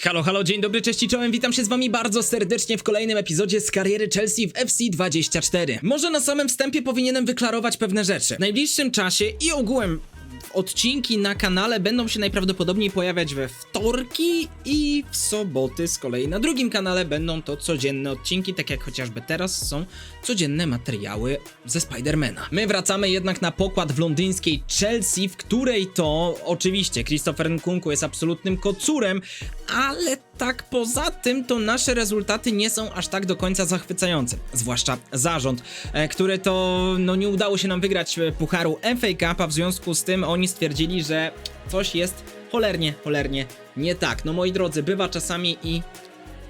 Halo, halo, dzień dobry, cześć i czołem, witam się z wami bardzo serdecznie w kolejnym epizodzie z kariery Chelsea w FC24. Może na samym wstępie powinienem wyklarować pewne rzeczy. W najbliższym czasie i ogółem odcinki na kanale będą się najprawdopodobniej pojawiać we wtorki i w soboty z kolei na drugim kanale będą to codzienne odcinki, tak jak chociażby teraz są codzienne materiały ze Spidermana. My wracamy jednak na pokład w londyńskiej Chelsea, w której to oczywiście Christopher Nkunku jest absolutnym kocurem, ale tak poza tym to nasze rezultaty nie są aż tak do końca zachwycające. Zwłaszcza zarząd, e, który to no nie udało się nam wygrać e, pucharu FA Cupa, w związku z tym oni stwierdzili, że coś jest cholernie, cholernie nie tak. No moi drodzy, bywa czasami i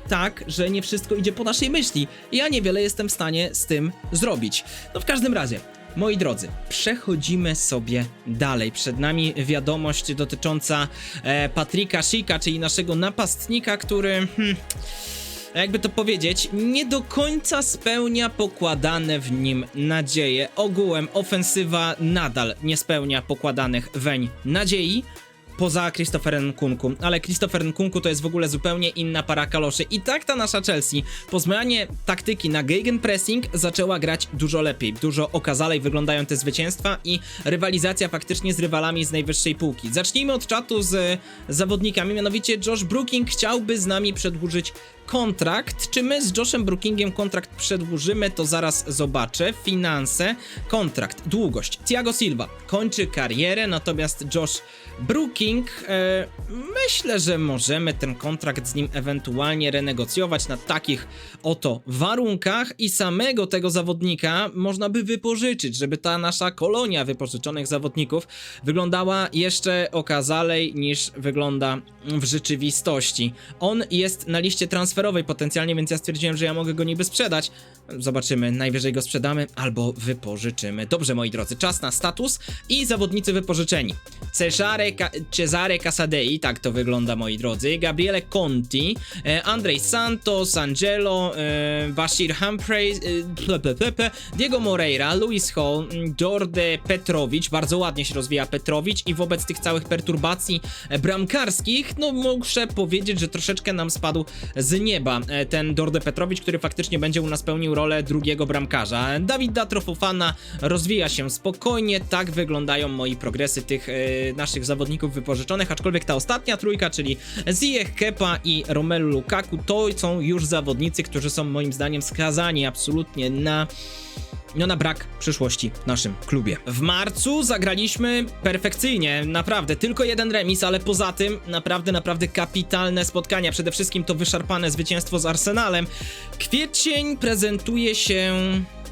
tak, że nie wszystko idzie po naszej myśli. Ja niewiele jestem w stanie z tym zrobić. No w każdym razie, moi drodzy, przechodzimy sobie dalej. Przed nami wiadomość dotycząca e, Patryka Shika, czyli naszego napastnika, który. Hmm, jakby to powiedzieć, nie do końca spełnia pokładane w nim nadzieje. Ogółem ofensywa nadal nie spełnia pokładanych weń nadziei. Poza Christopherem Nkunku, ale Christopher Nkunku to jest w ogóle zupełnie inna para kaloszy. I tak ta nasza Chelsea po zmianie taktyki na gegenpressing zaczęła grać dużo lepiej, dużo okazalej wyglądają te zwycięstwa i rywalizacja faktycznie z rywalami z najwyższej półki. Zacznijmy od czatu z zawodnikami, mianowicie Josh Brooking chciałby z nami przedłużyć kontrakt. Czy my z Joshem Brookingiem kontrakt przedłużymy, to zaraz zobaczę. Finanse, kontrakt, długość. Thiago Silva kończy karierę, natomiast Josh Brooking, e, myślę, że możemy ten kontrakt z nim ewentualnie renegocjować na takich oto warunkach i samego tego zawodnika można by wypożyczyć, żeby ta nasza kolonia wypożyczonych zawodników wyglądała jeszcze okazalej niż wygląda w rzeczywistości. On jest na liście transferowej potencjalnie, więc ja stwierdziłem, że ja mogę go niby sprzedać. Zobaczymy, najwyżej go sprzedamy albo wypożyczymy. Dobrze, moi drodzy, czas na status i zawodnicy wypożyczeni. Cesare, Cesare Casadei, tak to wygląda, moi drodzy. Gabriele Conti, e, Andrzej Santos, Angelo, e, Bashir Humphreys, e, Diego Moreira, Luis Hall, mm, Jorde Petrowicz, bardzo ładnie się rozwija Petrowicz i wobec tych całych perturbacji e, bramkarskich, no muszę powiedzieć, że troszeczkę nam spadł z nieba. E, ten Dorde Petrowicz, który faktycznie będzie u nas pełnił rolę drugiego bramkarza. Dawid Datrofofana rozwija się spokojnie, tak wyglądają moi progresy tych e, naszych zawodników wypożyczonych, aczkolwiek ta ostatnia trójka, czyli Ziyech, Kepa i Romelu Lukaku, to są już zawodnicy, którzy są moim zdaniem skazani absolutnie na no na brak przyszłości w naszym klubie. W marcu zagraliśmy perfekcyjnie, naprawdę, tylko jeden remis, ale poza tym naprawdę, naprawdę kapitalne spotkania. Przede wszystkim to wyszarpane zwycięstwo z Arsenalem. Kwiecień prezentuje się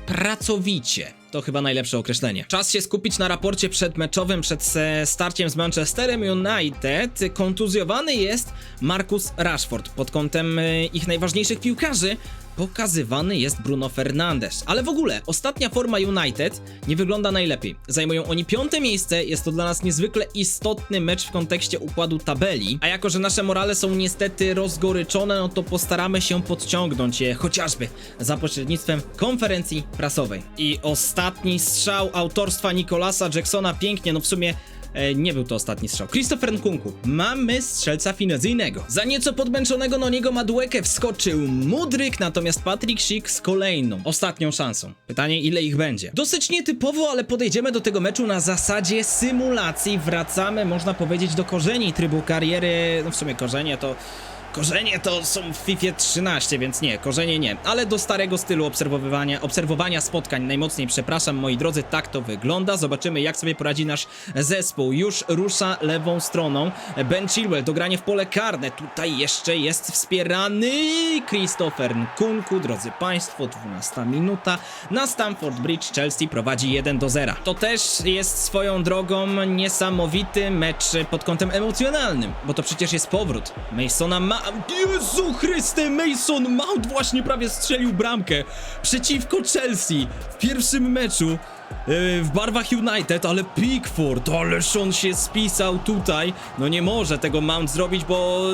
pracowicie. To chyba najlepsze określenie. Czas się skupić na raporcie przedmeczowym przed starciem z Manchesterem United. Kontuzjowany jest Marcus Rashford. Pod kątem e, ich najważniejszych piłkarzy pokazywany jest Bruno Fernandes. Ale w ogóle, ostatnia forma United nie wygląda najlepiej. Zajmują oni piąte miejsce, jest to dla nas niezwykle istotny mecz w kontekście układu tabeli. A jako, że nasze morale są niestety rozgoryczone, no to postaramy się podciągnąć je chociażby za pośrednictwem konferencji prasowej. I ostatni strzał autorstwa Nicolasa Jacksona, pięknie, no w sumie nie był to ostatni strzał. Christopher Nkunku. Mamy strzelca finezyjnego. Za nieco podmęczonego Noniego Maduekę wskoczył Mudryk, natomiast Patrick Schick z kolejną, ostatnią szansą. Pytanie, ile ich będzie? Dosyć nietypowo, ale podejdziemy do tego meczu na zasadzie symulacji. Wracamy, można powiedzieć, do korzeni trybu kariery. No w sumie korzenie to... Korzenie to są w FIFA 13, więc nie, korzenie nie, ale do starego stylu obserwowania, obserwowania spotkań najmocniej przepraszam, moi drodzy, tak to wygląda. Zobaczymy, jak sobie poradzi nasz zespół. Już rusza lewą stroną. Ben Chilwell, dogranie w pole karne. Tutaj jeszcze jest wspierany Christopher Nkunku, drodzy Państwo, 12 minuta. Na Stamford Bridge Chelsea prowadzi 1 do 0. To też jest swoją drogą niesamowity mecz pod kątem emocjonalnym, bo to przecież jest powrót Masona Ma... Jezu Chryste, Mason Mount właśnie prawie strzelił bramkę przeciwko Chelsea w pierwszym meczu. Yy, w barwach United, ale Pickford, ależ on się spisał tutaj. No nie może tego Mount zrobić, bo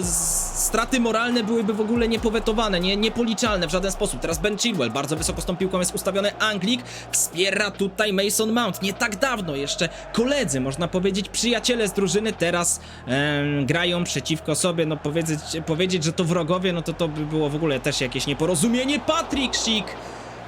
straty moralne byłyby w ogóle niepowetowane, nie, niepoliczalne w żaden sposób. Teraz Ben Chilwell, bardzo wysoko z tą piłką jest ustawiony Anglik, wspiera tutaj Mason Mount. Nie tak dawno jeszcze koledzy, można powiedzieć, przyjaciele z drużyny teraz em, grają przeciwko sobie, no powiedzieć, powiedzieć, że to wrogowie, no to to by było w ogóle też jakieś nieporozumienie. Patrick Schick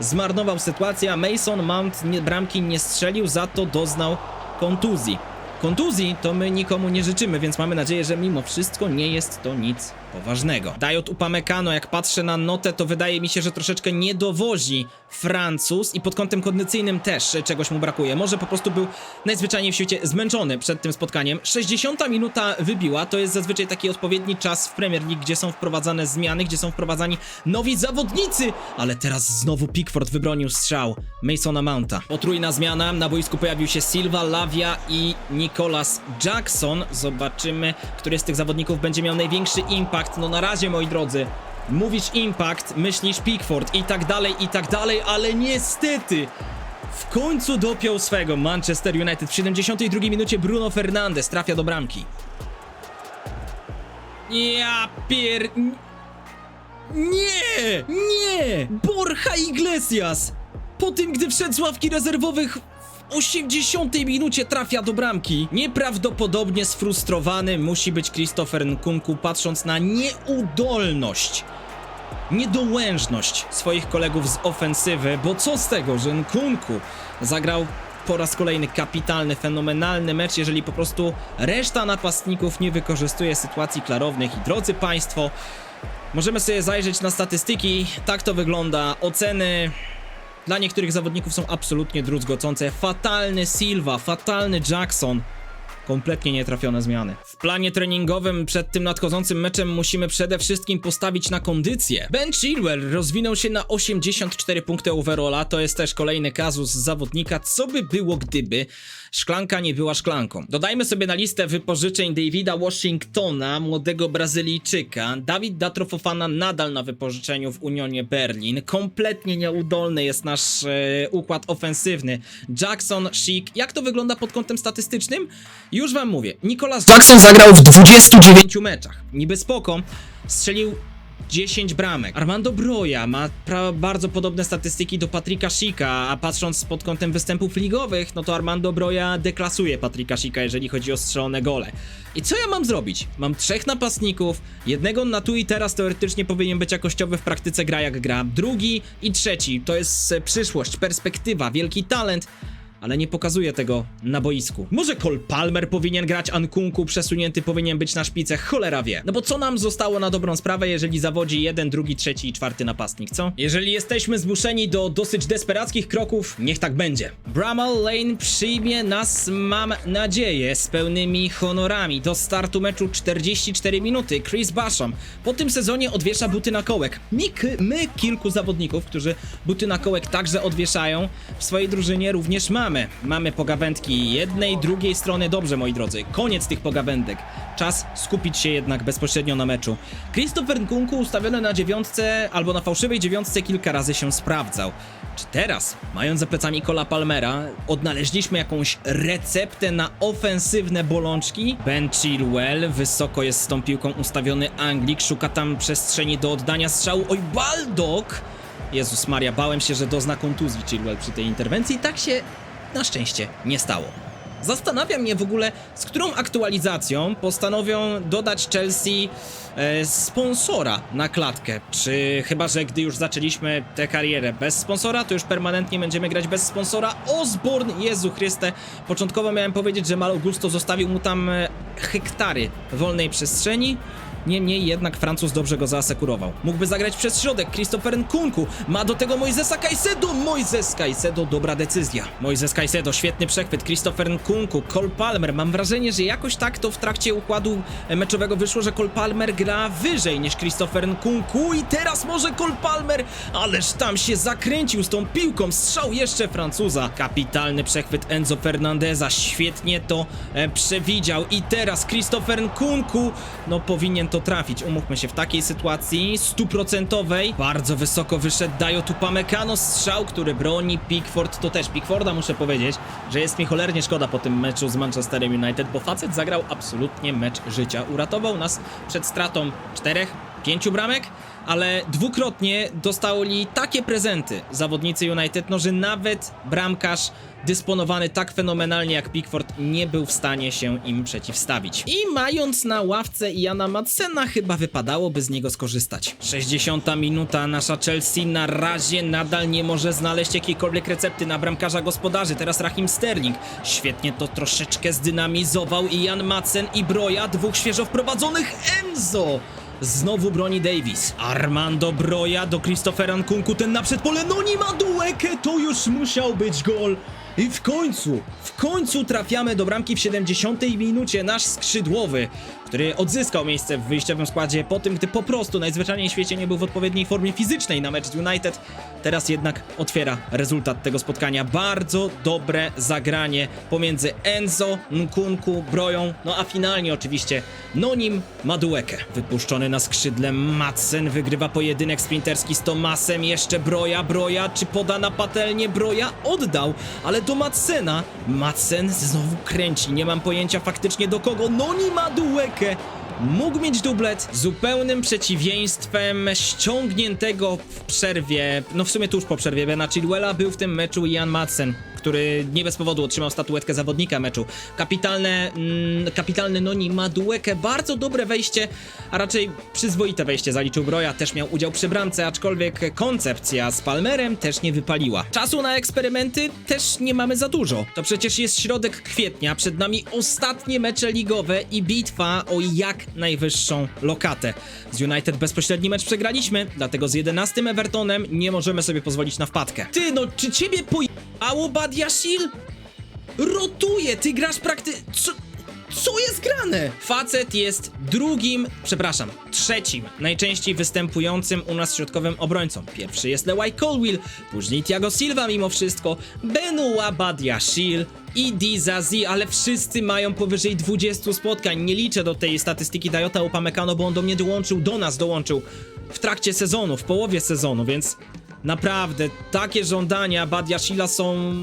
zmarnował sytuację, a Mason Mount nie, bramki nie strzelił, za to doznał kontuzji. Kontuzji to my nikomu nie życzymy, więc mamy nadzieję, że mimo wszystko nie jest to nic poważnego. Dajot Upamecano, jak patrzę na notę, to wydaje mi się, że troszeczkę nie dowozi Francuz i pod kątem kondycyjnym też czegoś mu brakuje. Może po prostu był najzwyczajniej w świecie zmęczony przed tym spotkaniem. 60 minuta wybiła, to jest zazwyczaj taki odpowiedni czas w Premier League, gdzie są wprowadzane zmiany, gdzie są wprowadzani nowi zawodnicy, ale teraz znowu Pickford wybronił strzał Masona Mounta. Potrójna zmiana, na boisku pojawił się Silva, Lavia i Nicolas Jackson. Zobaczymy, który z tych zawodników będzie miał największy impact. No na razie, moi drodzy, mówisz impact, myślisz Pickford i tak dalej, i tak dalej, ale niestety w końcu dopiął swego Manchester United. W 72 minucie Bruno Fernandes trafia do bramki. Ja pier... Nie! Nie! Borja Iglesias! Po tym, gdy wszedł z ławki rezerwowych 80 minucie trafia do bramki. Nieprawdopodobnie sfrustrowany musi być Christopher Nkunku patrząc na nieudolność niedołężność swoich kolegów z ofensywy, bo co z tego, że Nkunku zagrał po raz kolejny kapitalny, fenomenalny mecz, jeżeli po prostu reszta napastników nie wykorzystuje sytuacji klarownych. I drodzy Państwo, możemy sobie zajrzeć na statystyki, tak to wygląda, oceny... Dla niektórych zawodników są absolutnie druzgocące. Fatalny Silva, fatalny Jackson. Kompletnie nietrafione zmiany. W planie treningowym przed tym nadchodzącym meczem musimy przede wszystkim postawić na kondycję. Ben Chilwell rozwinął się na 84 punkty overalla, to jest też kolejny kazus zawodnika, co by było gdyby szklanka nie była szklanką. Dodajmy sobie na listę wypożyczeń Davida Washingtona, młodego Brazylijczyka. Dawid Datrofofana nadal na wypożyczeniu w Unionie Berlin. Kompletnie nieudolny jest nasz e, układ ofensywny. Jackson, Schick, jak to wygląda pod kątem statystycznym? Już wam mówię. Nicolas Jackson zagrał w 29 meczach. Niby spoko. Strzelił 10 bramek. Armando Broja ma bardzo podobne statystyki do Patryka Schicka, a patrząc pod kątem występów ligowych, no to Armando Broja deklasuje Patryka Schicka, jeżeli chodzi o strzelone gole. I co ja mam zrobić? Mam trzech napastników, jednego na tu i teraz teoretycznie powinien być jakościowy, w praktyce gra jak gra, drugi i trzeci, to jest e, przyszłość, perspektywa, wielki talent, ale nie pokazuje tego na boisku. Może Cole Palmer powinien grać, Ankunku przesunięty powinien być na szpice, cholera wie. No bo co nam zostało na dobrą sprawę, jeżeli zawodzi jeden, drugi, trzeci i czwarty napastnik, co? Jeżeli jesteśmy zmuszeni do dosyć desperackich kroków, niech tak będzie. Bramall Lane przyjmie nas, mam nadzieję, z pełnymi honorami. Do startu meczu 44 minuty. Chris Basham po tym sezonie odwiesza buty na kołek. My, my kilku zawodników, którzy buty na kołek także odwieszają, w swojej drużynie również mamy. Mamy pogawędki jednej, drugiej strony. Dobrze, moi drodzy, koniec tych pogawędek. Czas skupić się jednak bezpośrednio na meczu. Christopher Nkunku ustawiony na dziewiątce albo na fałszywej dziewiątce kilka razy się sprawdzał. Czy teraz, mając za plecami Cola Palmera, odnaleźliśmy jakąś receptę na ofensywne bolączki? Ben Chilwell, wysoko jest z tą piłką ustawiony Anglik, szuka tam przestrzeni do oddania strzału. Oj, Baldock! Jezus Maria, bałem się, że dozna kontuzji Chilwell przy tej interwencji. Tak się na szczęście nie stało. Zastanawia mnie w ogóle, z którą aktualizacją postanowią dodać Chelsea e, sponsora na klatkę. Czy chyba, że gdy już zaczęliśmy tę karierę bez sponsora, to już permanentnie będziemy grać bez sponsora? Osborne, Jezu Chryste. Początkowo miałem powiedzieć, że Malo Gusto zostawił mu tam e, hektary wolnej przestrzeni. Niemniej jednak Francuz dobrze go zaasekurował. Mógłby zagrać przez środek. Christopher Nkunku ma do tego Moisesa Caicedo. Moises Caicedo, dobra decyzja. Moises Caicedo, świetny przechwyt. Christopher Nkunku, Cole Palmer. Mam wrażenie, że jakoś tak to w trakcie układu meczowego wyszło, że Cole Palmer gra wyżej niż Christopher Nkunku i teraz może Cole Palmer, ależ tam się zakręcił z tą piłką. Strzał jeszcze Francuza. Kapitalny przechwyt Enzo Fernandeza. Świetnie to e, przewidział i teraz Christopher Nkunku, no powinien to trafić. Umówmy się, w takiej sytuacji stuprocentowej bardzo wysoko wyszedł Dayo Tupamecano strzał, który broni Pickford. To też Pickforda muszę powiedzieć, że jest mi cholernie szkoda po tym meczu z Manchesterem United, bo facet zagrał absolutnie mecz życia. Uratował nas przed stratą czterech, pięciu bramek, ale dwukrotnie dostali takie prezenty zawodnicy United, no że nawet bramkarz dysponowany tak fenomenalnie jak Pickford nie był w stanie się im przeciwstawić. I mając na ławce Jana Madsena chyba wypadałoby z niego skorzystać. 60 minuta, nasza Chelsea na razie nadal nie może znaleźć jakiejkolwiek recepty na bramkarza gospodarzy. Teraz Rahim Sterling świetnie to troszeczkę zdynamizował i Jan Madsen i Broja, dwóch świeżo wprowadzonych Enzo. Znowu broni Davis. Armando Broja do Christophera Nkunku, ten na przedpole. No nie ma duekę, to już musiał być gol. I w końcu, w końcu trafiamy do bramki w 70 minucie. Nasz skrzydłowy, który odzyskał miejsce w wyjściowym składzie po tym, gdy po prostu najzwyczajniej w świecie nie był w odpowiedniej formie fizycznej na mecz z United. Teraz jednak otwiera rezultat tego spotkania. Bardzo dobre zagranie pomiędzy Enzo, Nkunku, Broją, no a finalnie oczywiście Nonim Maduekę. Wypuszczony na skrzydle Madsen wygrywa pojedynek sprinterski z Tomasem. Jeszcze Broja, Broja, czy poda na patelnię? Broja oddał, ale do Madsena. Madsen znowu kręci, nie mam pojęcia faktycznie do kogo. Noni Maduekę mógł mieć dublet zupełnym przeciwieństwem ściągniętego w przerwie, no w sumie tuż po przerwie Bena Chilwella był w tym meczu Ian Madsen, który nie bez powodu otrzymał statuetkę zawodnika meczu. Kapitalne, mm, kapitalny Noni Maduekę, bardzo dobre wejście, a raczej przyzwoite wejście zaliczył Broja, też miał udział przy bramce, aczkolwiek koncepcja z Palmerem też nie wypaliła. Czasu na eksperymenty też nie mamy za dużo. To przecież jest środek kwietnia, przed nami ostatnie mecze ligowe i bitwa o jak najwyższą lokatę. Z United bezpośredni mecz przegraliśmy, dlatego z 11 Evertonem nie możemy sobie pozwolić na wpadkę. Ty no, czy ciebie pojebało Badiashil? Rotuje, ty grasz prakty... Co... Jest grane? Facet jest drugim, przepraszam, trzecim najczęściej występującym u nas środkowym obrońcą. Pierwszy jest Lewaj Colwill, później Thiago Silva mimo wszystko, Benoit Badiashil i Dizazi, ale wszyscy mają powyżej 20 spotkań. Nie liczę do tej statystyki Dayota Upamecano, bo on do mnie dołączył, do nas dołączył w trakcie sezonu, w połowie sezonu, więc naprawdę takie żądania Badiashila są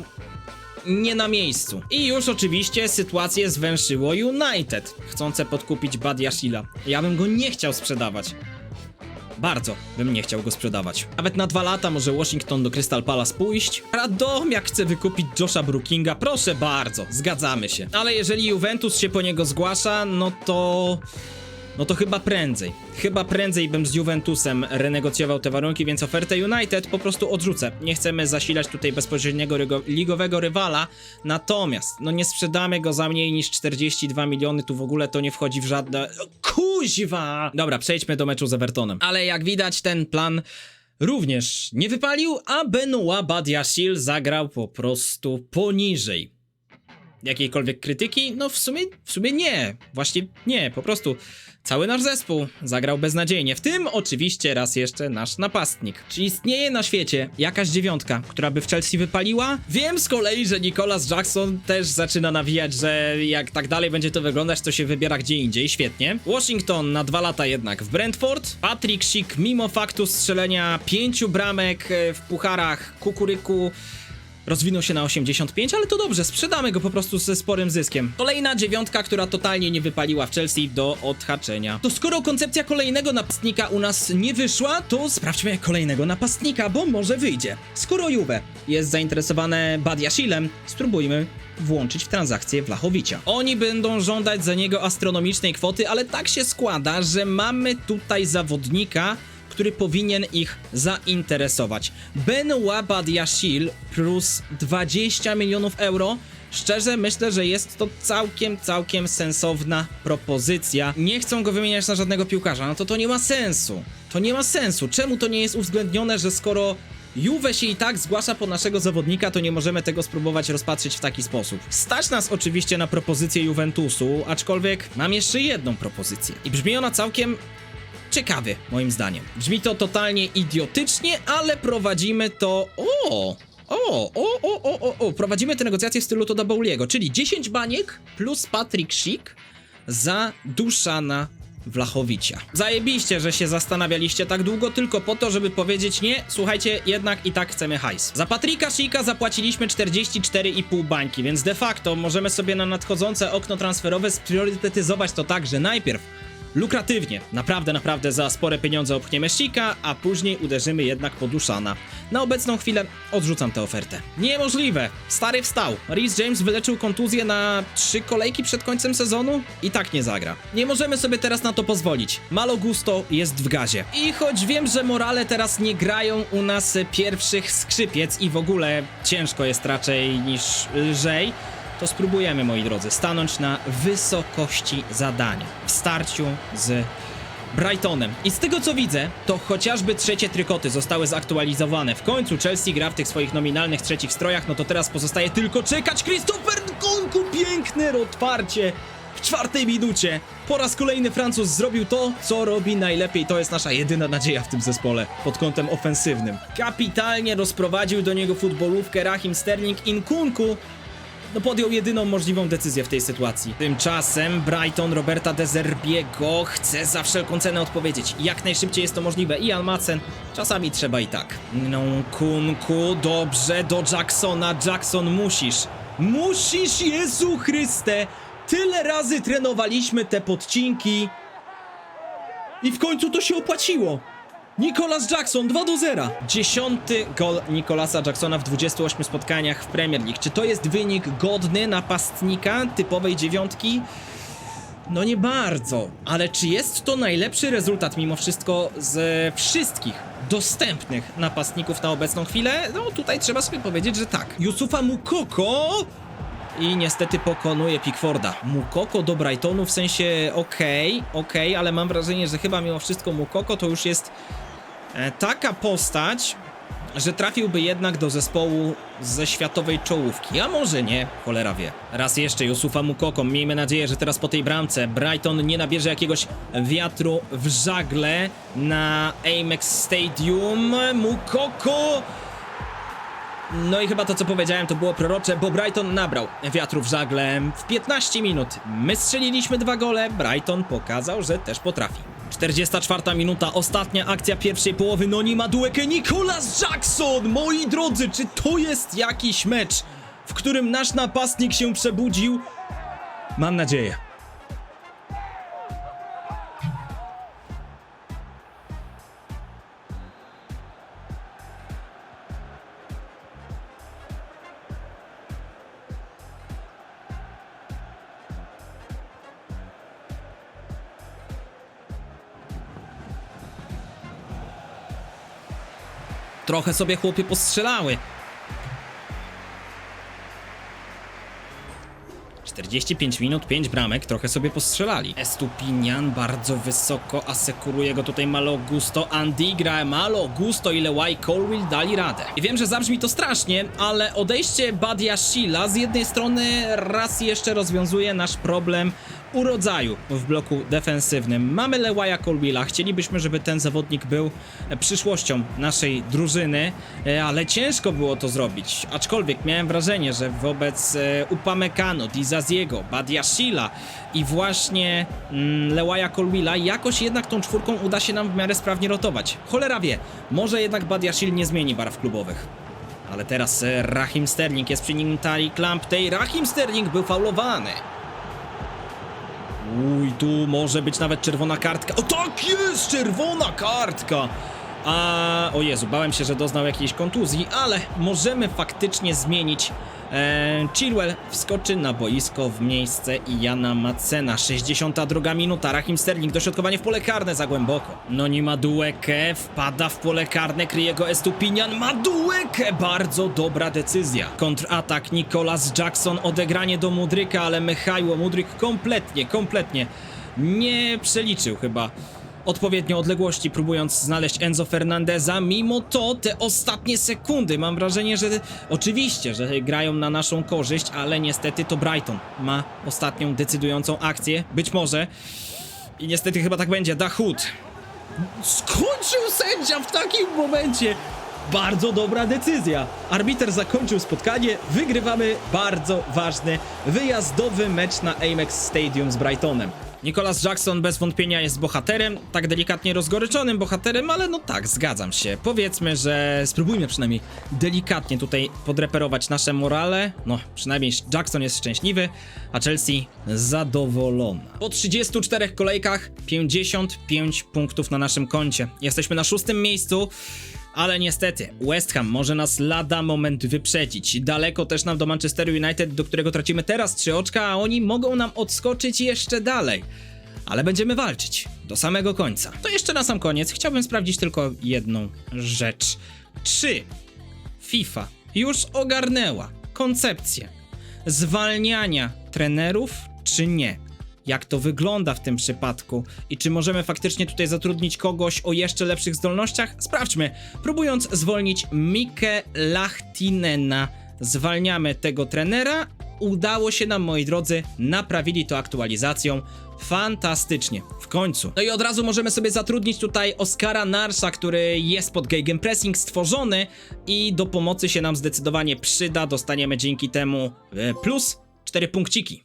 nie na miejscu. I już oczywiście sytuację zwęszyło United, chcące podkupić Badiashila. Ja bym go nie chciał sprzedawać. Bardzo bym nie chciał go sprzedawać. Nawet na dwa lata może Washington do Crystal Palace pójść. Radomiak chce wykupić Josha Brookinga, proszę bardzo, zgadzamy się. Ale jeżeli Juventus się po niego zgłasza, no to... No to chyba prędzej. Chyba prędzej bym z Juventusem renegocjował te warunki, więc ofertę United po prostu odrzucę. Nie chcemy zasilać tutaj bezpośredniego ligowego rywala, natomiast no nie sprzedamy go za mniej niż 42 miliony, tu w ogóle to nie wchodzi w żadne... Kuźwa! Dobra, przejdźmy do meczu z Evertonem. Ale jak widać ten plan również nie wypalił, a Benoit Badiashil zagrał po prostu poniżej jakiejkolwiek krytyki? No w sumie, w sumie nie. Właśnie nie, po prostu cały nasz zespół zagrał beznadziejnie. W tym oczywiście raz jeszcze nasz napastnik. Czy istnieje na świecie jakaś dziewiątka, która by w Chelsea wypaliła? Wiem z kolei, że Nicolas Jackson też zaczyna nawijać, że jak tak dalej będzie to wyglądać, to się wybiera gdzie indziej. Świetnie. Washington na dwa lata jednak w Brentford. Patrick Schick mimo faktu strzelenia pięciu bramek e, w pucharach kukuryku rozwinął się na 85, ale to dobrze, sprzedamy go po prostu ze sporym zyskiem. Kolejna dziewiątka, która totalnie nie wypaliła w Chelsea do odhaczenia. To skoro koncepcja kolejnego napastnika u nas nie wyszła, to sprawdźmy kolejnego napastnika, bo może wyjdzie. Skoro Juve jest zainteresowane Badiashilem, spróbujmy włączyć w transakcję Wlachowicza. Oni będą żądać za niego astronomicznej kwoty, ale tak się składa, że mamy tutaj zawodnika, który powinien ich zainteresować. Benoit Badiashil plus 20 milionów euro. Szczerze myślę, że jest to całkiem, całkiem sensowna propozycja. Nie chcą go wymieniać na żadnego piłkarza, no to to nie ma sensu. To nie ma sensu. Czemu to nie jest uwzględnione, że skoro Juve się i tak zgłasza po naszego zawodnika, to nie możemy tego spróbować rozpatrzyć w taki sposób. Stać nas oczywiście na propozycję Juventusu, aczkolwiek mam jeszcze jedną propozycję. I brzmi ona całkiem ciekawie, moim zdaniem. Brzmi to totalnie idiotycznie, ale prowadzimy to. O! O, o, o, o, o, o, prowadzimy te negocjacje w stylu Toda Bowliego, czyli 10 baniek plus Patrick Schick za Duszana Wlachowicia. Zajebiście, że się zastanawialiście tak długo tylko po to, żeby powiedzieć nie, słuchajcie, jednak i tak chcemy hajs. Za Patryka Shika zapłaciliśmy 44,5 bańki, więc de facto możemy sobie na nadchodzące okno transferowe spriorytetyzować to tak, że najpierw Lukratywnie, naprawdę, naprawdę za spore pieniądze opchniemy Shika, a później uderzymy jednak po Duszana. Na obecną chwilę odrzucam tę ofertę. Niemożliwe! Stary wstał. Rhys James wyleczył kontuzję na trzy kolejki przed końcem sezonu i tak nie zagra. Nie możemy sobie teraz na to pozwolić. Malo Gusto jest w gazie. I choć wiem, że morale teraz nie grają u nas pierwszych skrzypiec i w ogóle ciężko jest raczej niż lżej, to spróbujemy, moi drodzy, stanąć na wysokości zadania w starciu z Brightonem. I z tego co widzę, to chociażby trzecie trykoty zostały zaktualizowane. W końcu Chelsea gra w tych swoich nominalnych trzecich strojach, no to teraz pozostaje tylko czekać. Christopher Nkunku, piękne otwarcie w czwartej minucie. Po raz kolejny Francuz zrobił to, co robi najlepiej. To jest nasza jedyna nadzieja w tym zespole pod kątem ofensywnym. Kapitalnie rozprowadził do niego futbolówkę Rahim Sterling Inkunku no podjął jedyną możliwą decyzję w tej sytuacji. Tymczasem Brighton Roberta De Zerbiego chce za wszelką cenę odpowiedzieć. Jak najszybciej jest to możliwe i Almacen czasami trzeba i tak. No Kunku, dobrze do Jacksona. Jackson musisz. Musisz, Jezu Chryste! Tyle razy trenowaliśmy te podcinki i w końcu to się opłaciło. Nicolas Jackson 2 do 0. Dziesiąty gol Nicolasa Jacksona w 28 spotkaniach w Premier League. Czy to jest wynik godny napastnika typowej dziewiątki? No nie bardzo, ale czy jest to najlepszy rezultat mimo wszystko z wszystkich dostępnych napastników na obecną chwilę? No tutaj trzeba sobie powiedzieć, że tak. Yusufa Mukoko i niestety pokonuje Pickforda. Mukoko do Brightonu w sensie okej, okej, ale mam wrażenie, że chyba mimo wszystko Mukoko to już jest taka postać, że trafiłby jednak do zespołu ze światowej czołówki. A może nie, cholera wie. Raz jeszcze Yusufa Mukoko. Miejmy nadzieję, że teraz po tej bramce Brighton nie nabierze jakiegoś wiatru w żagle na Amex Stadium. Mukoko no i chyba to, co powiedziałem, to było prorocze, bo Brighton nabrał wiatru w żagle w 15 minut. My strzeliliśmy dwa gole, Brighton pokazał, że też potrafi. 44 minuta, ostatnia akcja pierwszej połowy, no nie ma duekę Nicolas Jackson! Moi drodzy, czy to jest jakiś mecz, w którym nasz napastnik się przebudził? Mam nadzieję. Trochę sobie chłopie postrzelały. 45 minut, 5 bramek, trochę sobie postrzelali. Estupinian bardzo wysoko asekuruje go tutaj Malo Gusto, Andigra, Malo Gusto i Lewaj Colwill dali radę. I wiem, że zabrzmi to strasznie, ale odejście Badia Shila z jednej strony raz jeszcze rozwiązuje nasz problem urodzaju w bloku defensywnym. Mamy Lewaja Colwilla, chcielibyśmy, żeby ten zawodnik był przyszłością naszej drużyny, e, ale ciężko było to zrobić. Aczkolwiek miałem wrażenie, że wobec e, Upamecano, Dizaziego, Badiashila i właśnie mm, Lewaja Colwilla jakoś jednak tą czwórką uda się nam w miarę sprawnie rotować. Cholera wie, może jednak Badiashil nie zmieni barw klubowych. Ale teraz e, Rahim Sterling jest przy nim Tariq Lamptey. Rahim Sterling był faulowany. Uj, tu może być nawet czerwona kartka. O tak jest, czerwona kartka! A, o Jezu, bałem się, że doznał jakiejś kontuzji, ale możemy faktycznie zmienić. E, Chilwell wskoczy na boisko w miejsce Jana Macena. 62 minuta, Rahim Sterling, dośrodkowanie w pole karne za głęboko. No nie ma duekę, wpada w pole karne, kryje go Estupinian, ma duekę! Bardzo dobra decyzja. Kontratak Nicolas Jackson, odegranie do Mudryka, ale Michajło Mudryk kompletnie, kompletnie nie przeliczył chyba odpowiednio odległości, próbując znaleźć Enzo Fernandeza. Mimo to te ostatnie sekundy mam wrażenie, że oczywiście, że grają na naszą korzyść, ale niestety to Brighton ma ostatnią decydującą akcję. Być może. I niestety chyba tak będzie. Dachut. Skończył sędzia w takim momencie. Bardzo dobra decyzja. Arbiter zakończył spotkanie. Wygrywamy bardzo ważny wyjazdowy mecz na Amex Stadium z Brightonem. Nicholas Jackson bez wątpienia jest bohaterem, tak delikatnie rozgoryczonym bohaterem, ale no tak, zgadzam się. Powiedzmy, że spróbujmy przynajmniej delikatnie tutaj podreperować nasze morale. No, przynajmniej Jackson jest szczęśliwy, a Chelsea zadowolona. Po 34 kolejkach 55 punktów na naszym koncie. Jesteśmy na szóstym miejscu. Ale niestety, West Ham może nas lada moment wyprzedzić. Daleko też nam do Manchesteru United, do którego tracimy teraz trzy oczka, a oni mogą nam odskoczyć jeszcze dalej. Ale będziemy walczyć do samego końca. To jeszcze na sam koniec chciałbym sprawdzić tylko jedną rzecz. Czy FIFA już ogarnęła koncepcję zwalniania trenerów, czy nie? Jak to wygląda w tym przypadku? I czy możemy faktycznie tutaj zatrudnić kogoś o jeszcze lepszych zdolnościach? Sprawdźmy. Próbując zwolnić Mike Lachtinena, zwalniamy tego trenera. Udało się nam, moi drodzy, naprawili to aktualizacją. Fantastycznie, w końcu. No i od razu możemy sobie zatrudnić tutaj Oskara Narsza, który jest pod Gegenpressing stworzony i do pomocy się nam zdecydowanie przyda. Dostaniemy dzięki temu e, plus 4 punkciki.